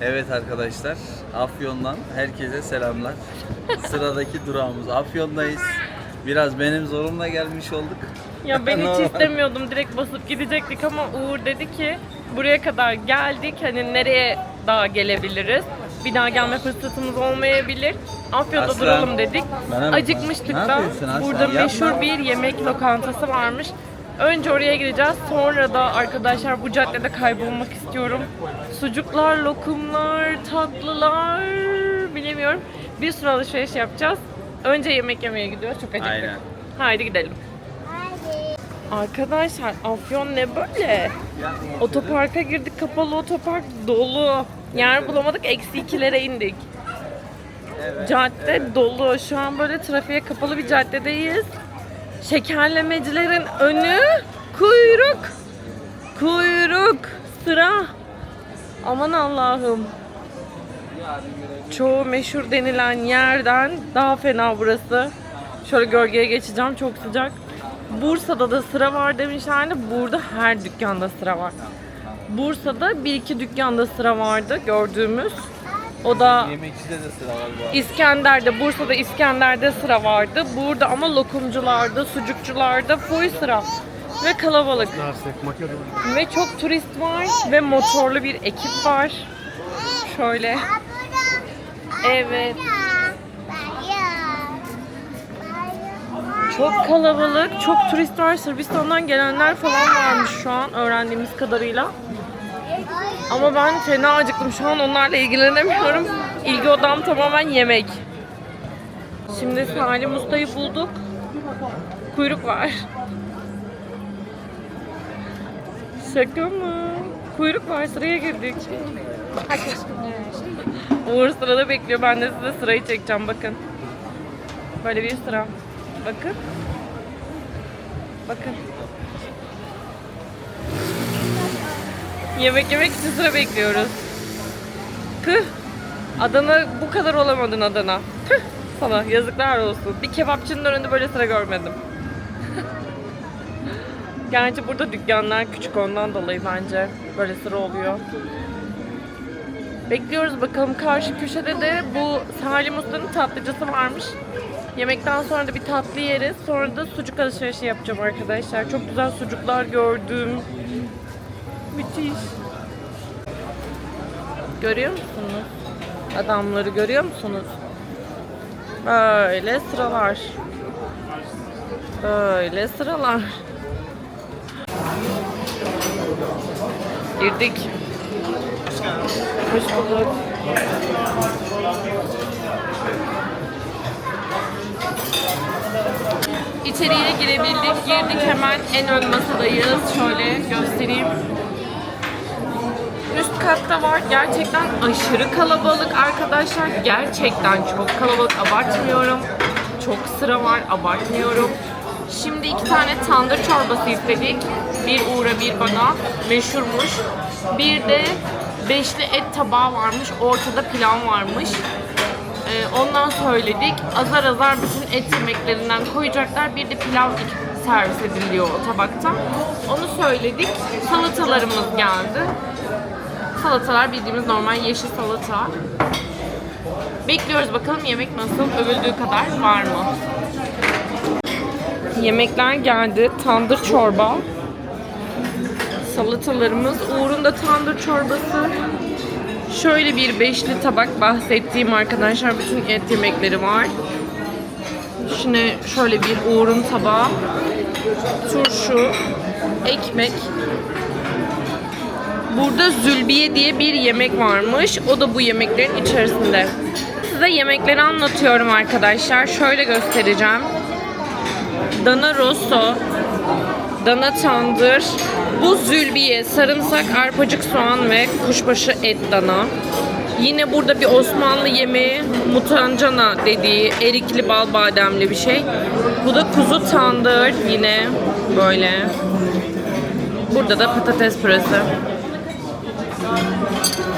Evet arkadaşlar, Afyon'dan herkese selamlar. Sıradaki durağımız Afyon'dayız. Biraz benim zorumla gelmiş olduk. Ya ben hiç istemiyordum. Direkt basıp gidecektik ama Uğur dedi ki buraya kadar geldik. Hani nereye daha gelebiliriz? Bir daha gelme fırsatımız olmayabilir. Afyon'da Aslan. duralım dedik. Bana bak, Acıkmıştık ne da. yapıyorsun Aslan? Burada Yapma. meşhur bir yemek lokantası varmış. Önce oraya gideceğiz. Sonra da arkadaşlar bu caddede kaybolmak istiyorum. Sucuklar, lokumlar, tatlılar bilemiyorum. Bir sürü alışveriş yapacağız. Önce yemek yemeye gidiyoruz. Çok acıktık. Aynen. Haydi gidelim. Arkadaşlar Afyon ne böyle? Otoparka girdik kapalı otopark dolu. Yer bulamadık eksi ikilere indik. Cadde dolu. Şu an böyle trafiğe kapalı bir caddedeyiz. Şekerlemecilerin önü kuyruk. Kuyruk. Sıra. Aman Allah'ım. Çoğu meşhur denilen yerden daha fena burası. Şöyle gölgeye geçeceğim çok sıcak. Bursa'da da sıra var demişlerdi. Burada her dükkanda sıra var. Bursa'da bir iki dükkanda sıra vardı gördüğümüz. O da Yemekçide de sıra var bu arada. İskender'de, Bursa'da İskender'de sıra vardı. Burada ama lokumcularda, sucukçularda full sıra. Ve kalabalık. Ve çok turist var ve motorlu bir ekip var. Şöyle. Evet. Çok kalabalık, çok turist var. Sırbistan'dan gelenler falan varmış şu an öğrendiğimiz kadarıyla. Ama ben fena acıktım. Şu an onlarla ilgilenemiyorum. İlgi odam tamamen yemek. Şimdi Salim Usta'yı bulduk. Kuyruk var. Şaka mı? Kuyruk var sıraya girdik. Uğur sırada bekliyor. Ben de size sırayı çekeceğim bakın. Böyle bir sıra. Bakın. Bakın. Yemek yemek için sıra bekliyoruz. Tüh. Adana bu kadar olamadın Adana. Tüh sana yazıklar olsun. Bir kebapçının önünde böyle sıra görmedim. Gerçi burada dükkanlar küçük ondan dolayı bence böyle sıra oluyor. Bekliyoruz bakalım karşı köşede de bu Salim Usta'nın tatlıcısı varmış. Yemekten sonra da bir tatlı yeriz. Sonra da sucuk alışverişi yapacağım arkadaşlar. Çok güzel sucuklar gördüm. Müthiş. Görüyor musunuz? Adamları görüyor musunuz? Böyle sıralar. Böyle sıralar. Girdik. Hoş bulduk. İçeriye girebildik. Girdik hemen en ön masadayız. Şöyle göstereyim. Katta var. Gerçekten aşırı kalabalık arkadaşlar. Gerçekten çok kalabalık. Abartmıyorum. Çok sıra var. Abartmıyorum. Şimdi iki tane tandır çorbası istedik. Bir Uğur'a bir bana. Meşhurmuş. Bir de beşli et tabağı varmış. Ortada pilav varmış. Ee, ondan söyledik. Azar azar bütün et yemeklerinden koyacaklar. Bir de pilav servis ediliyor o tabakta. Onu söyledik. Salatalarımız geldi. Salatalar bildiğimiz normal yeşil salata. Bekliyoruz bakalım yemek nasıl, övüldüğü kadar var mı? Yemekler geldi. Tandır çorba. Salatalarımız. Uğur'un da tandır çorbası. Şöyle bir beşli tabak bahsettiğim arkadaşlar bütün et yemekleri var. Şimdi şöyle bir Uğur'un tabağı. Turşu, ekmek, Burada zülbiye diye bir yemek varmış. O da bu yemeklerin içerisinde. Size yemekleri anlatıyorum arkadaşlar. Şöyle göstereceğim. Dana rosso, dana tandır, bu zülbiye, sarımsak, arpacık soğan ve kuşbaşı et dana. Yine burada bir Osmanlı yemeği mutancana dediği erikli bal bademli bir şey. Bu da kuzu tandır yine böyle. Burada da patates püresi. Thank you.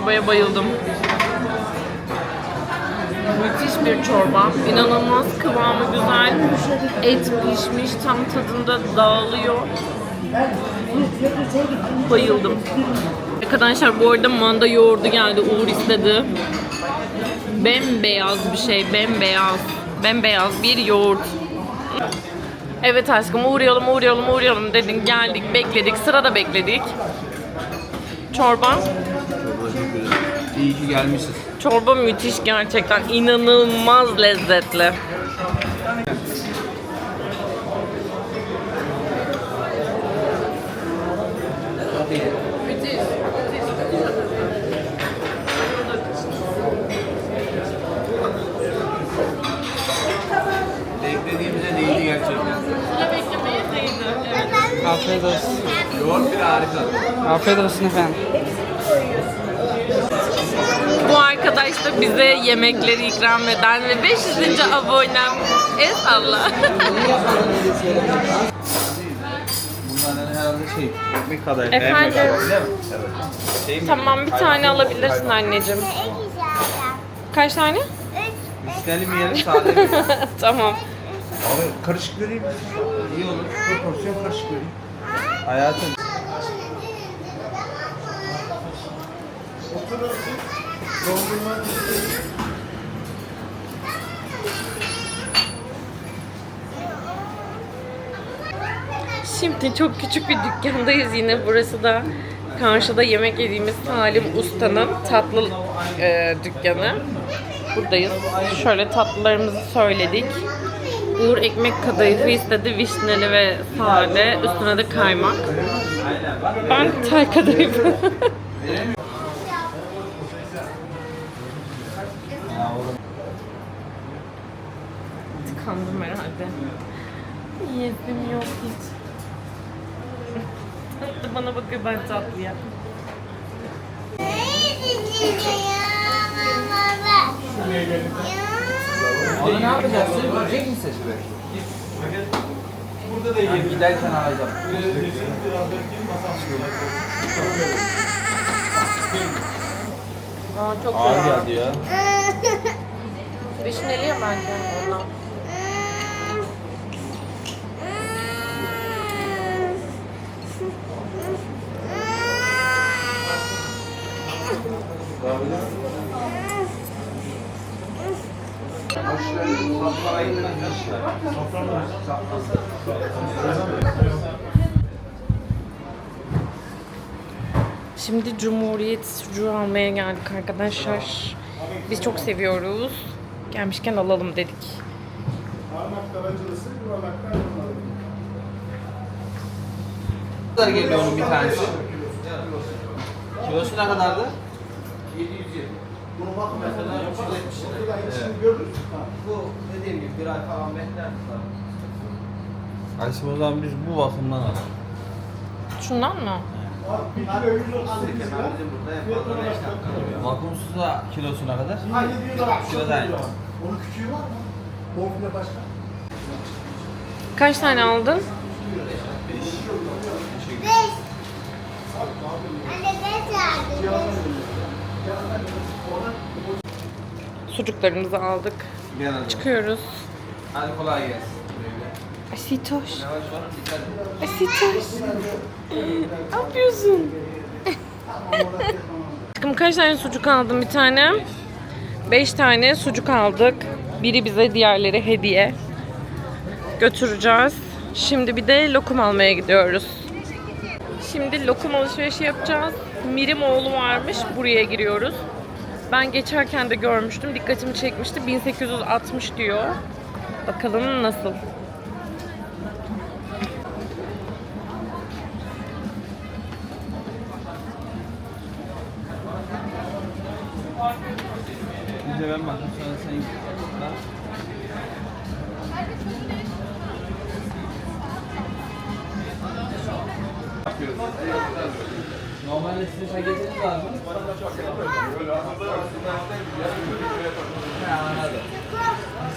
Çorbaya bayıldım. Müthiş bir çorba. İnanılmaz kıvamı güzel. Et pişmiş, tam tadında dağılıyor. Bayıldım. Arkadaşlar bu arada manda yoğurdu geldi. Uğur istedi. Bembeyaz bir şey, bembeyaz. Bembeyaz bir yoğurt. Evet aşkım uğrayalım uğrayalım uğrayalım dedin geldik bekledik sırada bekledik. Çorba. İyi ki gelmişiz. Çorba müthiş gerçekten inanılmaz lezzetli. Beklediğimize değildi gerçekten. Afiyet olsun. Yoğurt bile harika. Afiyet olsun efendim. Bu da bize yemekleri ikram eden ve 500. abonem. Es Allah. Bunların herhalde şey, ekmek kadayıf. Efendim? Değil mi? Evet. Şey mi? tamam bir tane alabilirsin anneciğim. Kaç tane? Müşteri mi yiyelim, sade mi? tamam. Abi karışık vereyim. İyi olur. Bir porsiyon karışık vereyim. Hayatım. Şimdi çok küçük bir dükkandayız yine. Burası da karşıda yemek yediğimiz Salim Usta'nın tatlı e, dükkanı. Buradayız. Şöyle tatlılarımızı söyledik. Uğur ekmek kadayıfı istedi. Vişneli ve sade. Üstüne de kaymak. Ben tel kadayıfı. Tıkandım herhalde. Yiyesim yok hiç. Tatlı bana bakıyor ben tatlıya. Onu ne yapacaksın? Görecek misin? Burada da yiyelim. Giderken alacağım. Aa çok Ağır güzel. geldi ya. Vişneli ya bence ondan. Şimdi Cumhuriyet sucuğu almaya geldik arkadaşlar. Biz çok seviyoruz. Gelmişken alalım dedik. Kadar geliyor onun bir tanesi? Kilosu ne kadardı? 720. Bunu bak mesela 370 lira. Evet. Bu dediğim gibi bir ay falan bekler. Ayşe o zaman biz bu bakımdan alalım. Şundan mı? Vakumsuzda kilosuna kadar? Kilo da aynı. Onun küçüğü var mı? Bonfile başka. Kaç tane aldın? Sucuklarımızı aldık. Bir an önce. Çıkıyoruz. Hadi kolay gelsin. Asitoş. Asitoş. ne yapıyorsun? Aşkım kaç tane sucuk aldın bir tane? Beş tane sucuk aldık. Biri bize diğerleri hediye. Götüreceğiz. Şimdi bir de lokum almaya gidiyoruz. Şimdi lokum alışverişi yapacağız. Mirim oğlu varmış. Buraya giriyoruz. Ben geçerken de görmüştüm. Dikkatimi çekmişti. 1860 diyor. Bakalım nasıl.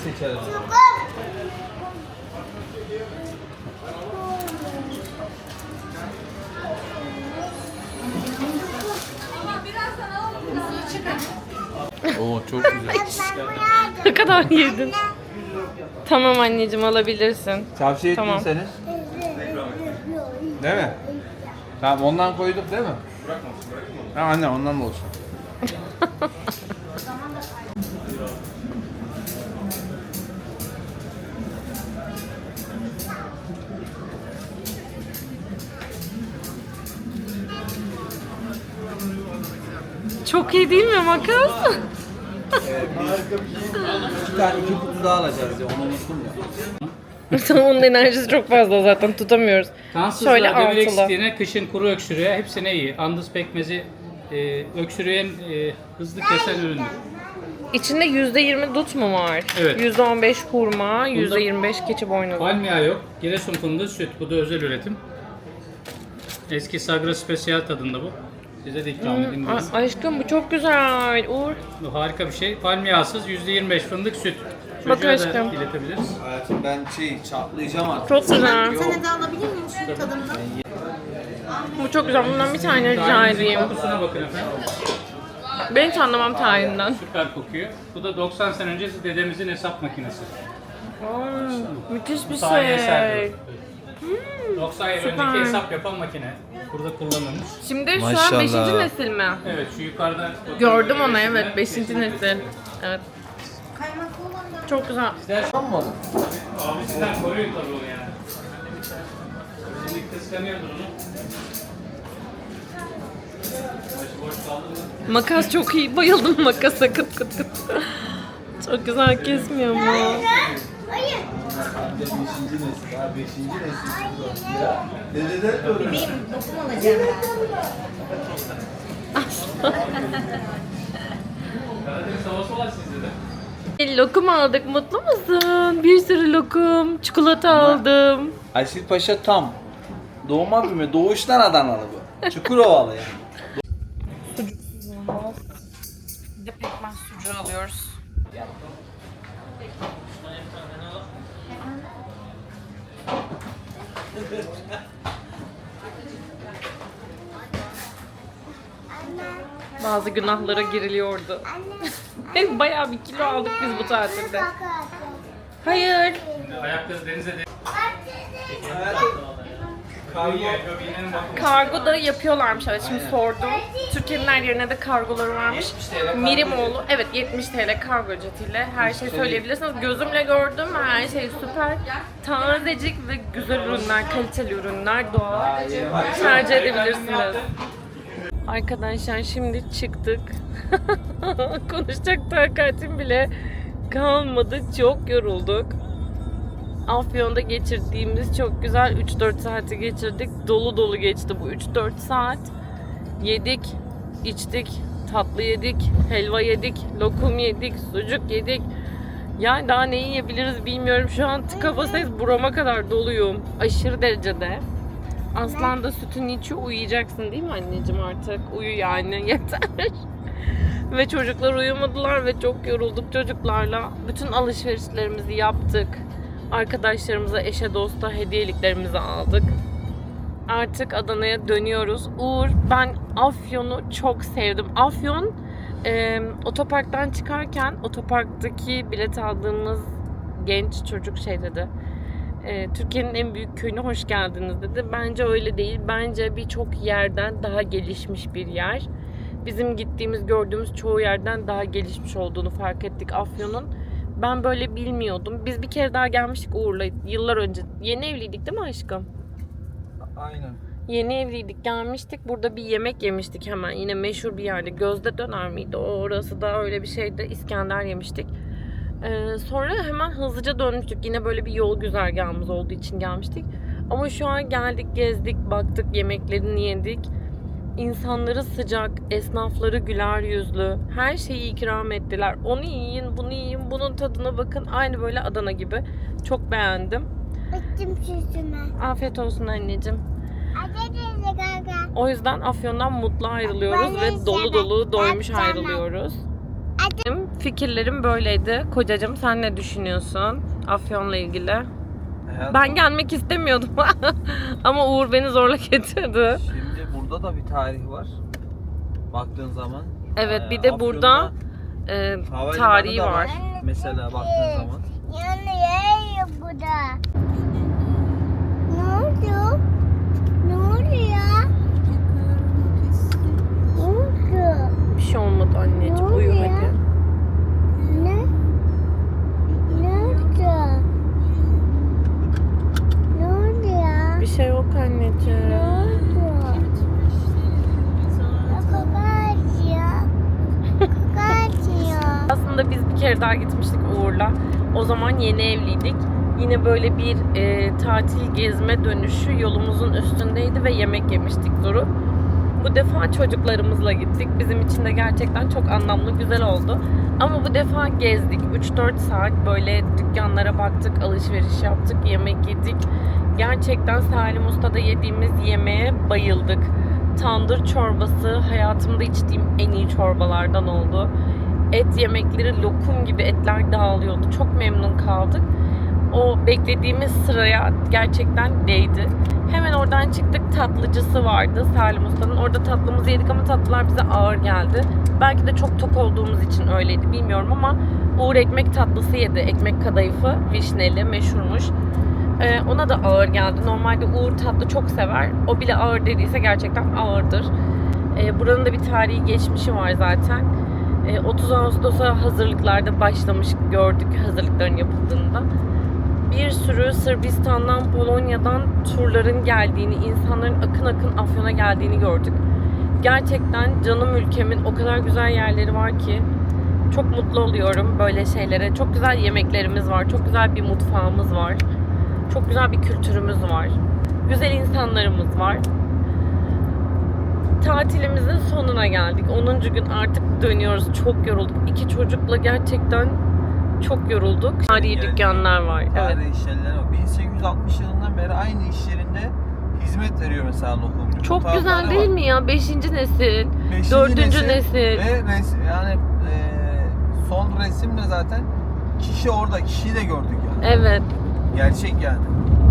Seçelim. Oo çok güzel. Ne kadar yedin? Tamam anneciğim alabilirsin. Tavsiye Tamam. ettiyseniz. Değil mi? Tamam ondan koyduk değil mi? Tamam anne ondan da olsun. Çok iyi değil mi makas? İki tane iki kutu daha alacağız ya onu unuttum ya. Onun enerjisi çok fazla zaten tutamıyoruz. Kansızlığa, Şöyle demir altılı. eksikliğine, kışın kuru öksürüğe hepsine iyi. Andız pekmezi e, öksürüğün e, hızlı kesen üründür. İçinde %20 dut mu var? Evet. %15 hurma, %25 keçi boynuzu. Palmiye yok. Giresun fındığı süt. Bu da özel üretim. Eski Sagra Special tadında bu. Size de ikram edeyim. A- biraz. aşkım bu çok güzel. Uğur. Bu harika bir şey. Palmiye yağsız %25 fındık süt. Çocuğa aşkım. da iletebiliriz. Hayatım ben şey çatlayacağım artık. Çok güzel. Sana da alabilir miyim şu tadımdan? Bu çok güzel. Bundan bir tane rica edeyim. kokusuna bakın efendim. Ben hiç anlamam tarihinden. Süper kokuyor. Bu da 90 sene öncesi dedemizin hesap makinesi. Müthiş bir Tarihi şey. eserdir. 90 yıl süper. önceki hesap yapan makine. Burada kullanılmış. Şimdi şu Maşallah. an 5. nesil mi? Evet şu yukarıda Gördüm onu evet 5. nesil. Evet. Çok güzel. Sizden koruyun tabii onu yani. Makas çok iyi. Bayıldım makasa kıt kıt kıt. Çok güzel kesmiyor mu? Hayır. Beşinci nesil ha beşinci nesil. Dededen böyle. Benim dokum alacağım Karadeniz havası var sizde de. Lokum aldık. Mutlu musun? Bir sürü lokum. Çikolata aldım. Asil Paşa tam. Doğma büyüme. Doğuştan Adanalı bu. Çukurovalı yani. Bir de pekmez sucuğu alıyoruz. Bazı günahlara giriliyordu. Bayağı bir kilo aldık biz bu tatilde. Hayır. Ayakları denize de... Kargo. Da yapıyorlarmış evet şimdi sordum. Türkiye'nin her yerine de kargoları varmış. Mirimoğlu evet 70 TL kargo ücretiyle her şey söyleyebilirsiniz. Gözümle gördüm her şey süper. Tazecik ve güzel ürünler, kaliteli ürünler, doğal. Tercih edebilirsiniz. Arkadaşlar şimdi çıktık. Konuşacak takatim bile kalmadı. Çok yorulduk. Afyon'da geçirdiğimiz çok güzel 3-4 saati geçirdik. Dolu dolu geçti bu 3-4 saat. Yedik, içtik, tatlı yedik, helva yedik, lokum yedik, sucuk yedik. Yani daha ne yiyebiliriz bilmiyorum. Şu an tıka basayız burama kadar doluyum. Aşırı derecede. Aslan da sütünü içiyor. Uyuyacaksın değil mi anneciğim artık? Uyu yani yeter. ve çocuklar uyumadılar ve çok yorulduk çocuklarla. Bütün alışverişlerimizi yaptık. Arkadaşlarımıza, eşe, dosta hediyeliklerimizi aldık. Artık Adana'ya dönüyoruz. Uğur, ben Afyon'u çok sevdim. Afyon, e, otoparktan çıkarken otoparktaki bilet aldığımız genç çocuk şey dedi. E, Türkiye'nin en büyük köyüne hoş geldiniz dedi. Bence öyle değil. Bence birçok yerden daha gelişmiş bir yer. Bizim gittiğimiz, gördüğümüz çoğu yerden daha gelişmiş olduğunu fark ettik Afyon'un. Ben böyle bilmiyordum. Biz bir kere daha gelmiştik Uğur'la yıllar önce. Yeni evliydik değil mi aşkım? Aynen. Yeni evliydik gelmiştik. Burada bir yemek yemiştik hemen. Yine meşhur bir yerde. Gözde döner miydi? O orası da öyle bir şeydi. İskender yemiştik. Ee, sonra hemen hızlıca dönmüştük. Yine böyle bir yol güzergahımız olduğu için gelmiştik. Ama şu an geldik, gezdik, baktık, yemeklerini yedik. İnsanları sıcak, esnafları güler yüzlü. Her şeyi ikram ettiler. Onu yiyin, bunu yiyin, bunun tadına bakın. Aynı böyle Adana gibi. Çok beğendim. Bittim süsüme. Afiyet olsun anneciğim. O yüzden Afyon'dan mutlu ayrılıyoruz ve dolu dolu doymuş ayrılıyoruz. Benim fikirlerim böyleydi. Kocacığım sen ne düşünüyorsun Afyon'la ilgili? Hayatım, Ben gelmek istemiyordum ama Uğur beni zorla getirdi. Şimdi burada da bir tarih var. Baktığın zaman. Evet bir de burada Afyon'da e, havalimanı tarihi da var. Mesela baktığın zaman. Yani burada. Ne oldu? Ne oluyor? Ne oldu? Bir şey olmadı anneciğim Ne uyu oluyor? hadi. Ne? Ne oldu? Ne oluyor? Bir şey yok Ne anneciğim. oldu? Kakacıyor. Kakacıyor. Aslında biz bir kere daha gitmiştik Uğur'la. O zaman yeni evliydik. Yine böyle bir e, tatil gezme dönüşü yolumuzun üstündeydi ve yemek yemiştik durup. Bu defa çocuklarımızla gittik. Bizim için de gerçekten çok anlamlı, güzel oldu. Ama bu defa gezdik. 3-4 saat böyle dükkanlara baktık, alışveriş yaptık, yemek yedik. Gerçekten Salim Usta'da yediğimiz yemeğe bayıldık. Tandır çorbası hayatımda içtiğim en iyi çorbalardan oldu. Et yemekleri lokum gibi etler dağılıyordu. Çok memnun kaldık. O beklediğimiz sıraya gerçekten değdi. Hemen oradan çıktık tatlıcısı vardı Salim Usta'nın. Orada tatlımızı yedik ama tatlılar bize ağır geldi. Belki de çok tok olduğumuz için öyleydi bilmiyorum ama Uğur ekmek tatlısı yedi. Ekmek kadayıfı vişneli meşhurmuş. Ee, ona da ağır geldi. Normalde Uğur tatlı çok sever. O bile ağır dediyse gerçekten ağırdır. Ee, buranın da bir tarihi geçmişi var zaten. Ee, 30 Ağustos'a hazırlıklarda başlamış gördük hazırlıkların yapıldığında. Bir sürü Sırbistan'dan, Polonya'dan turların geldiğini, insanların akın akın Afyon'a geldiğini gördük. Gerçekten canım ülkemin o kadar güzel yerleri var ki çok mutlu oluyorum böyle şeylere. Çok güzel yemeklerimiz var, çok güzel bir mutfağımız var. Çok güzel bir kültürümüz var. Güzel insanlarımız var. Tatilimizin sonuna geldik. 10. gün artık dönüyoruz. Çok yorulduk. İki çocukla gerçekten çok yorulduk. Tarihi dükkanlar var. Evet. Tarihi iş yerleri var. 1860 yılından beri aynı iş yerinde hizmet veriyor mesela lokumcu. Çok güzel değil var. mi ya? Beşinci nesil. Beşinci Dördüncü nesil. Ve res, yani e, son resimle zaten kişi orada. Kişiyi de gördük yani. Evet. Gerçek yani.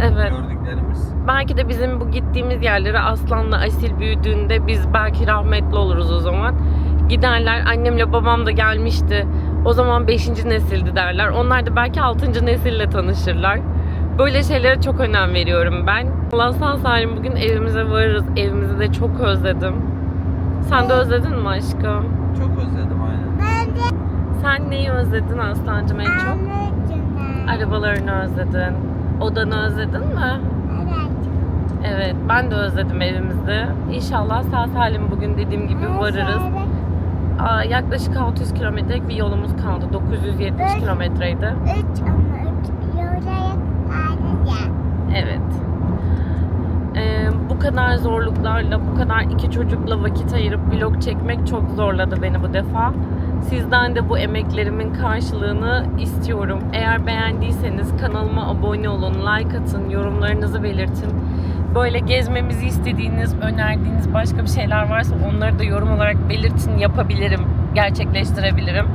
Evet. Gördüklerimiz. Belki de bizim bu gittiğimiz yerlere Aslan'la Asil büyüdüğünde biz belki rahmetli oluruz o zaman. Giderler annemle babam da gelmişti. O zaman 5. nesildi derler. Onlar da belki 6. nesille tanışırlar. Böyle şeylere çok önem veriyorum ben. Allah sağ salim bugün evimize varırız. Evimizi de çok özledim. Sen de özledin mi aşkım? Çok özledim aynen. Ben de Sen neyi özledin Aslancığım en çok? Arabalarını özledin. Odanı özledin mi? Evet. Evet, ben de özledim evimizi. İnşallah sağ salim bugün dediğim gibi varırız. Yaklaşık 600 kilometrelik bir yolumuz kaldı. 970 kilometreydi. Evet. Ee, bu kadar zorluklarla, bu kadar iki çocukla vakit ayırıp vlog çekmek çok zorladı beni bu defa. Sizden de bu emeklerimin karşılığını istiyorum. Eğer beğendiyseniz kanalıma abone olun, like atın, yorumlarınızı belirtin. Böyle gezmemizi istediğiniz, önerdiğiniz başka bir şeyler varsa onları da yorum olarak belirtin, yapabilirim, gerçekleştirebilirim.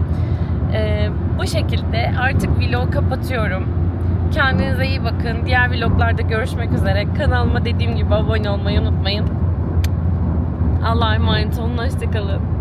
Ee, bu şekilde artık vlog kapatıyorum. Kendinize iyi bakın. Diğer vloglarda görüşmek üzere. Kanalıma dediğim gibi abone olmayı unutmayın. Allah'a emanet olun. Hoşçakalın.